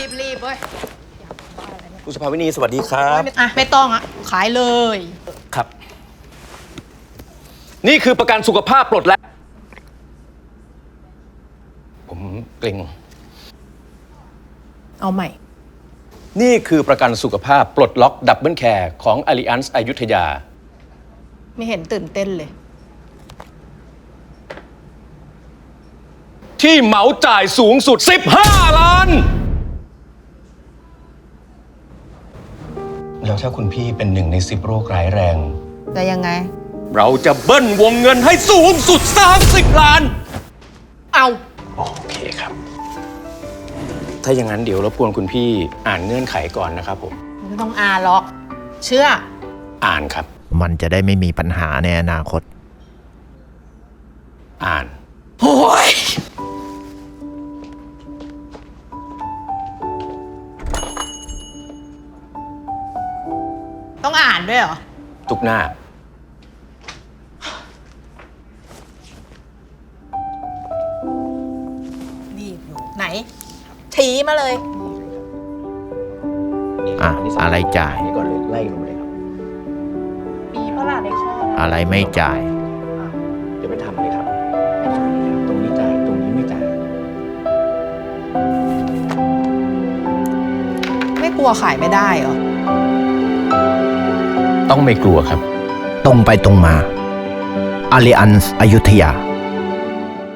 รีบรีบเว้ยคุณสุภาวินีสวัสดีครับ อะไม่ต้องอะ ขายเลย ครับ นี่คือประกันสุขภาพปลดแล้ว ผมเกรงเอาใหม่ นี่คือประกันสุขภาพปลดล็อกดับเบิลแคร์ของ Allianz อยุธยา ไม่เห็นตื่นเต้นเลย ที่เหมาจ่ายสูงสุด 15 ล้าน แล้วถ้าคุณพี่เป็นหนึ่งในสิบโรคร้ายแรง จะยังไง เราจะเบิ้ลวงเงินให้สูงสุด 30 ล้าน เอาโอเคครับ ถ้าอย่างนั้นเดี๋ยวรบกวนคุณพี่อ่านเงื่อนไขก่อนนะครับผม ไม่ต้องอ่านหรอก เชื่อ อ่านครับ มันจะได้ไม่มีปัญหาในอนาคต อ่าน ต้องอ่านด้วยเหรอ ทุกหน้า รีบอยู่ ไหนชี้มาเลย อะอะไรจ่าย นี่ก่อนเลยไล่ลงมาเลยครับ มีพระราในข้ออะไรไม่จ่าย เดี๋ยวไปทำเลยครับ ตรงนี้จ่าย ตรงนี้ไม่จ่าย ไม่กลัวขายไม่ได้เหรอ ต้องไม่กลัวครับ ตรงไปตรงมา a l l i a n z อยุธยา